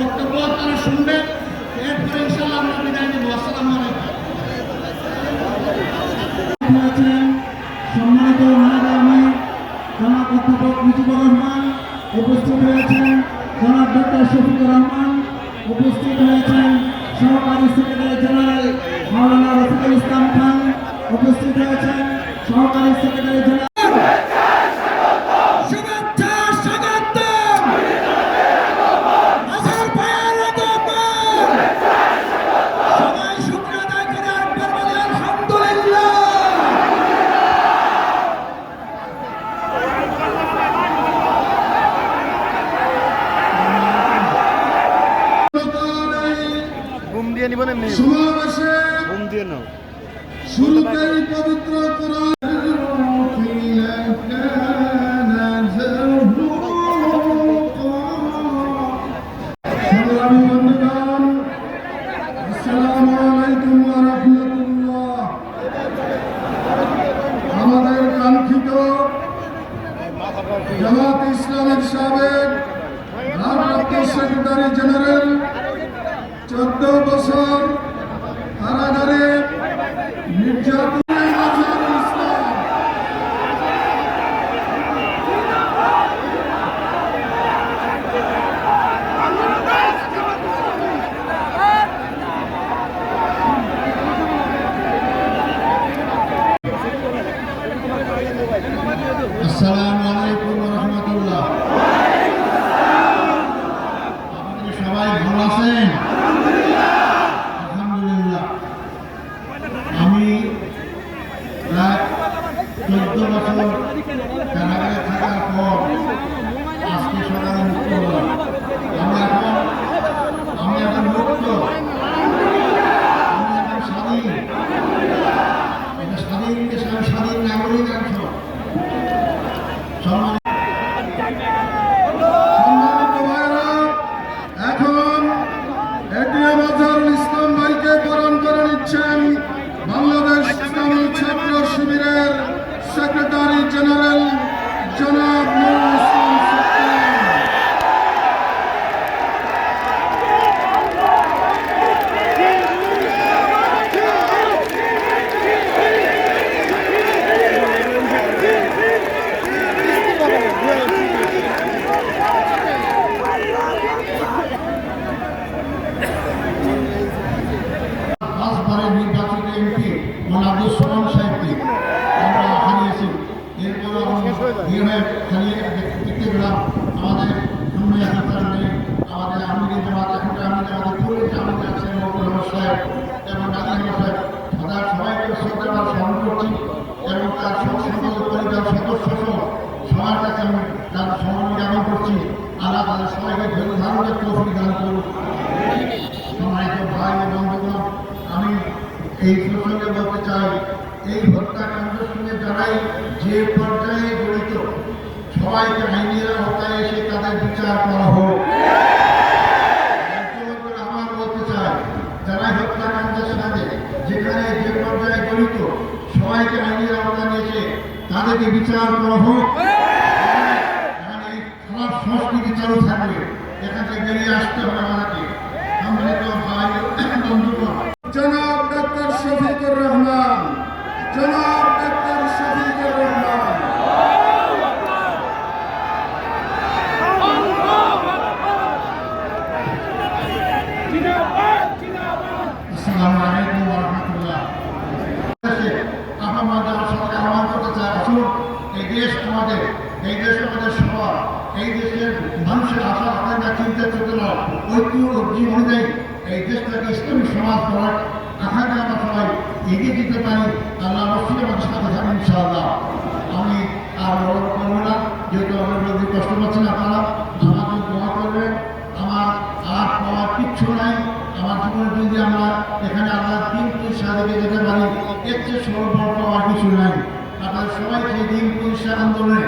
বক্তব্য তারা শুনবেন। এরপরে ইনশাল্লাহ আমরা বিদায় নেব। আসসালামু সম্মানিত আমি জনাব অধ্যাপক মুজিবুর রহমান, উপস্থিত হয়েছেন জনাব ডক্টর শফিকুর রহমান, উপস্থিত হয়েছেন সহকারী সেক্রেটারি জেনারেল মাওলানা রফিকুল ইসলাম খান, উপস্থিত হয়েছেন সহকারী সেক্রেটারি জেনারেল চোদ্দ বছর কারাগারে নির্যাতনের আজহারুল ইসলাম আসসালামু আলাইকুম ওয়া রাহমাতুল্লাহ আপনারা সবাই ভালো আছেন আলহামদুলিল্লাহ আমি প্রায় চোদ্দ বছর কারাগারে থাকার পর আজকে সকালে মুক্ত হলাম আমি এখন আমি এখন মুক্ত আমি এখন স্বাধীন এটা স্বাধীন দেশ আমি স্বাধীন নাগরিক অংশ সম্মান সম্মানিত ভাইরা এখন এটিএম আজহারুল ইসলাম ভাইকে বরণ করে নিচ্ছেন বাংলাদেশ ইসলামী ছাত্র শিবিরের সেক্রেটারি জেনারেল জনাব নুরুল ইসলাম সত্তার। পাঁচবারের নির্বাচিত এমপি মোনাবুল সোলাম সাহেবকে আমরা হারিয়েছি এরপর আমাদের পুরো সবার কাছে আমি তার সম্মান জ্ঞাপন করছি। আল্লাহ তাদের সবাইকে ধৈর্য ধারণের তৌফিক দান করুন। সম্মানিত আমি এই প্রসঙ্গে বলতে চাই, এই হত্যাকাণ্ডের সঙ্গে যারাই যে পর্যায়ে জড়িত সবাইকে আইনের আওতায় এসে তাদের বিচার করা হোক আমার তাদেরকে বিচার করা হোক। খারাপ সংস্কৃতি চালু থাকবে এখান থেকে বেরিয়ে আসতে হবে আমাদেরকে। সম্মানিত ভাই বন্ধুগণ। জনাব ডক্টর শফিকুর রহমান, জনাব ডক্টর শফিকুর রহমান আসসালামু আলাইকুম ওয়া রাহমাতুল্লাহ আমাদের সরকার আমার করতে চায় আসুন এই দেশ আমাদের এই দেশ আমাদের সবার, এই দেশের মানুষের আশা আকাঙ্ক্ষা, চিন্তা চেতনা, ঐক্য জীব অনুযায়ী এই দেশটাকে ইসলামী সমাজ করার আকাঙ্ক্ষা আমরা সবাই এগিয়ে দিতে পারি আল্লাহ অবশ্যই আমাদের সাথে থাকেন ইনশাআল্লাহ। আমি আর বড় করব না, যেহেতু আমার বিরোধী কষ্ট পাচ্ছেন আপনারা, আমাকে দোয়া করবেন। আমার আর পাওয়ার কিচ্ছু নাই, আমার জীবনে যদি আমরা এখানে আল্লাহ দিন পরিষা দিকে যেতে পারি, এর চেয়ে সর্ব পাওয়ার কিছু নাই। আপনাদের সবাই সেই দিন পরিষা আন্দোলনে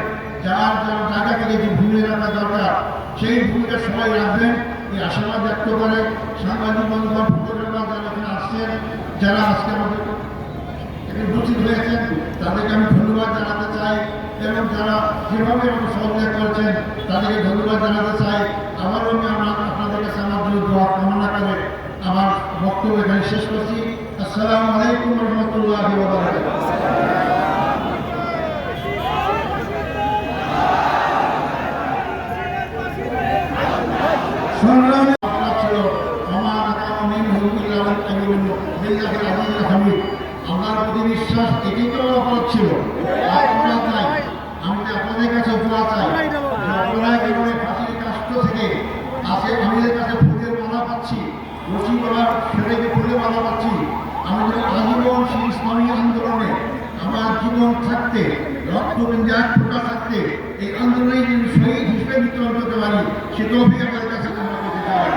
যার যার জায়গা থেকে যে ভূমিকা রাখা দরকার, সেই ভূমিকা সবাই রাখবেন। এই আশাবাদ ব্যক্ত করে সাংবাদিক বন্ধুগণ যারা এখানে আসছেন, যারা আজকে আমাদের উপস্থিত হয়েছেন, তাদেরকে আমি ধন্যবাদ জানাতে চাই এবং যারা যেভাবে আমাকে সহযোগিতা করেছেন, তাদেরকে ধন্যবাদ জানাতে চাই। আবারও আমি আমরা আপনাদের কাছে আমার বক্তব্য এখানে শেষ করছি। আসসালামু আলাইকুম রহমতুল্লাহ সংগ্রামী আমার প্রতি বিশ্বাস এটি তো আমাদের পাচ্ছি। রশি করার সেটাকে ফুলের মালা পাচ্ছি। আমি আজীবন সেই ইসলামী আন্দোলনে আমার জীবন থাকতে রক্তবিন্দু এক থাকতে, এই আন্দোলনে যদি হিসেবে মৃত্যুবরণ করতে পারি, সে তৌফিক আমাদের কাছে তোমরা করতে চাই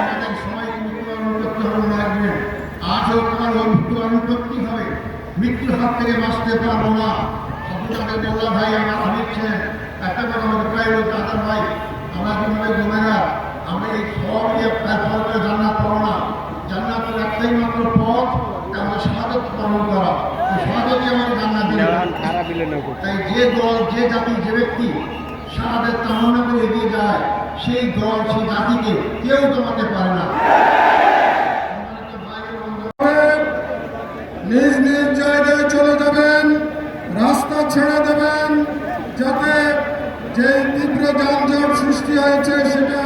আমাদের সবাইকে মৃত্যুবরণ করতে হবে মনে রাখবেন আজ হোক কাল হোক মৃত্যুবরণ করতেই হবে মৃত্যুর হাত থেকে বাঁচতে পারব না। মোল্লা ভাই আমার একটা কথা আমাদের প্রায় বলতে আদার ভাই আমরা আমরা এই সব নিয়ে প্রায় করে জান্নাত পাবো না। জান্নাতের একটাই মাত্র পথ আমাদের শাহাদত পালন করা। আমাদের জান্নাত তাই যে দল যে জাতি যে ব্যক্তি সারাদের কামনা করে এগিয়ে যায় সেই দল সেই জাতিকে কেউ দমাতে পারে না। নিজ নিজ জায়গায় চলে যাবেন রাস্তা ছেড়ে দেবেন যাতে যে তীব্র যানজট সৃষ্টি হয়েছে, সেটা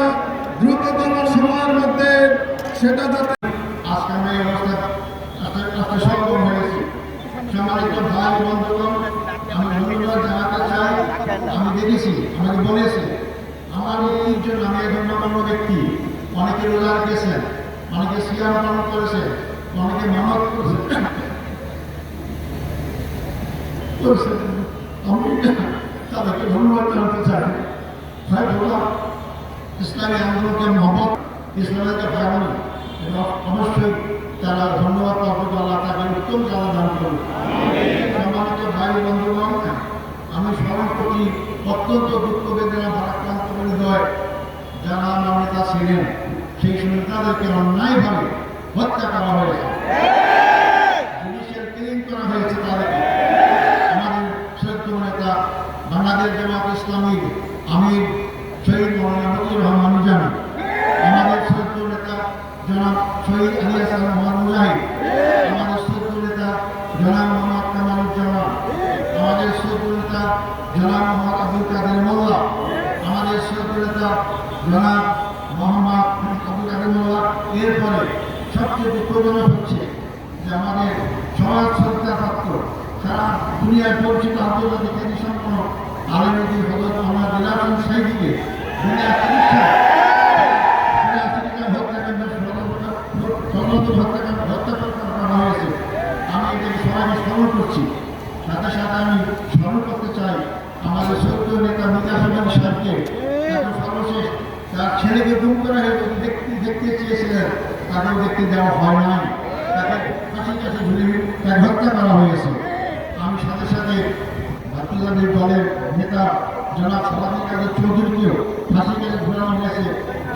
দ্রুততম সময়ের মধ্যে সেটা যাতে আজকে এই অবস্থা আস্তে সক্ষম হয়েছি। সম্মানিত ভাই, বন্ধুগণ, আমি ধন্যবাদ জানাতে চাই। আমি দেখেছি, আমাকে বলেছে, আমার এই জন্য আমি এই ধন্যবাদ ব্যক্তি। অনেকে রোজা রেখেছেন অনেকে সিয়াম পালন করেছে অনেকে মানত করেছে। আমি তাদেরকে ধন্যবাদ জানাতে চাই। বলা ইসলামী আন্দোলনকে মহব্বত, ইসলামের যে ভাবনা। অবশ্যই তারা ধন্যবাদ প্রাপ্ত আল্লাহ তাকে উত্তম চালা দান করুন। সম্মানিত ভাই, বন্ধুগণ, আমি স্মরণ করি, অত্যন্ত দুঃখ বেদনা ভারাক্রান্ত হৃদয় যারা আমার নেতা ছিলেন, সেই সময় তাদেরকে অন্যায়ভাবে হত্যা করা হয়েছে পুলিশের ক্লিন করা হয়েছে তাদেরকে আমাদের সৈয়দ নেতা বাংলাদেশ জামাত ইসলামীর আমির শহীদ মৌলানা মতিউর রহমান জানি আমাদের সৈয়দ নেতা জনাব শহীদ আলী হাসান মোহাম্মদ মুজাহিদ আমাদের সৈয়দ নেতা জনাব মোহাম্মদ কামালুজ্জামান আমাদের সৈয়দ নেতা জনাব মোহাম্মদ আব্দুল কাদের মোল্লা, আমাদের নেতা জনাব মোহাম্মদ সবচেয়ে দুঃখজনক হচ্ছে যে আমাদের সমাজ শ্রদ্ধাপ্রাপ্ত সারা দুনিয়ার পরিচিত আন্তর্জাতিক খ্যাতি সম্পন্ন আলমী হজরত মোহাম্মদ বিলাসন সাইদিকে দুনিয়া আমি এটাকে সবাইকে স্মরণ করছি সাথে সাথে আমি স্মরণ করতে চাই আমাদের সত্য নেতা বিকাশ সর্বশেষ। তার ছেলেকে গুম করা হয়েছে দেখতে দেখতে চেয়েছিলেন। তাকেও দেখতে দেওয়া হয় নাই। তাকে ফাঁসির কাছে ঝুলে তাকে হত্যা করা হয়েছে আমি সাথে সাথে ভারতীয় দলের নেতা জনাব সালামী কাদের চৌধুরীকেও ফাঁসি কাছে ঝুলানো হয়েছে।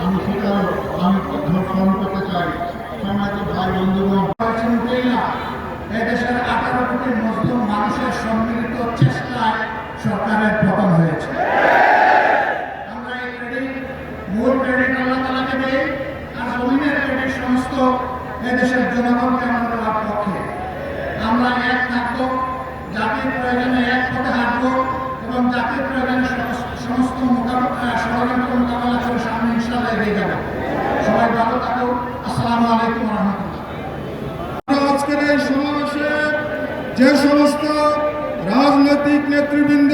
আমি সেটাও আমি স্মরণ করতে চাই। সম্মানিত ভাই, বন্ধুগণ চিনতেই না এদেশের আঠারো কোটি মুসলিম মানুষের সম্মিলিত চেষ্টায় সরকারের পতন হয়েছে আমরা এই ক্রেডিট মূল ক্রেডিট আল্লাহ তালাকে দেই আর জমিনের ক্রেডিট সমস্ত এদেশের জনগণকে আমরা দেওয়ার পক্ষে আমরা এক থাকব জাতির প্রয়োজনে এক পথে হাঁটবো এবং জাতির প্রয়োজনে সমস্ত- সমস্ত মোকাবিলা ষড়যন্ত্র মোকাবেলা করে সামনে ইনশাল্লাহ এগিয়ে যাব সবাই ভালো থাকুন আসসালামু আলাইকুম রহমতুল্লাহ আজকের এই সমাবেশে যে সমস্ত রাজনৈতিক নেতৃবৃন্দ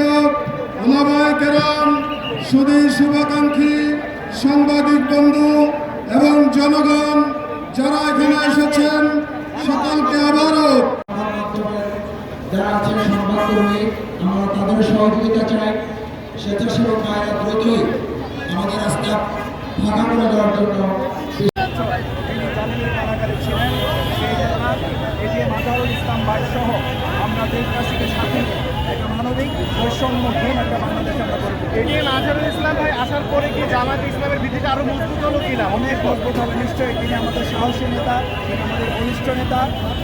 ওলামায় কেরাম সুদী শুভাকাঙ্ক্ষী সাংবাদিক বন্ধু এবং জনগণ যারা এখানে এসেছেন সকলকে আবারও যারা আছেন সংবাদকর্মী আমরা তাদের সহযোগিতা চাই। স্বেচ্ছাসেবক ভাইরা দ্রুতই আমাদের রাস্তা ফাঁকা করে দেওয়ার জন্য এটিএম আজহারুল ইসলাম আমরা দেশবাসীকে সাথে একটা মানবিক বৈষম্যহীন একটা বাংলাদেশ আমরা করে তুলব। এটিএম আজহারুল ইসলাম ভাই আসার পরে কি জামাত ইসলামের ভিত্তিটা আরও মজবুত হলো কিনা? অনেক মজবুত হবে নিশ্চয়ই তিনি আমাদের সাহসী নেতা তিনি আমাদের ঘনিষ্ঠ নেতা।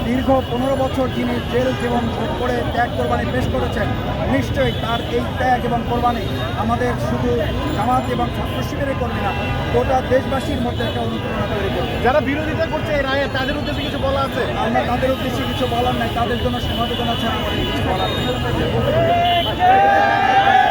দীর্ঘ পনেরো বছর তিনি জেল জীবন ভোগ করে ত্যাগ কোরবানি পেশ করেছেন। নিশ্চয়ই তার এই ত্যাগ এবং কোরবানি আমাদের শুধু জামাত এবং ছাত্র শিবিরের কর্মী না গোটা দেশবাসীর মধ্যে একটা অনুপ্রেরণা তৈরি করবে। যারা বিরোধিতা করছে এই রায়ে তাদের উদ্দেশ্যে কিছু বলা আছে? আমরা তাদের উদ্দেশ্যে কিছু বলার নাই তাদের জন্য সমবেদনা ছাড়া কিছু বলার নেই। ঠিক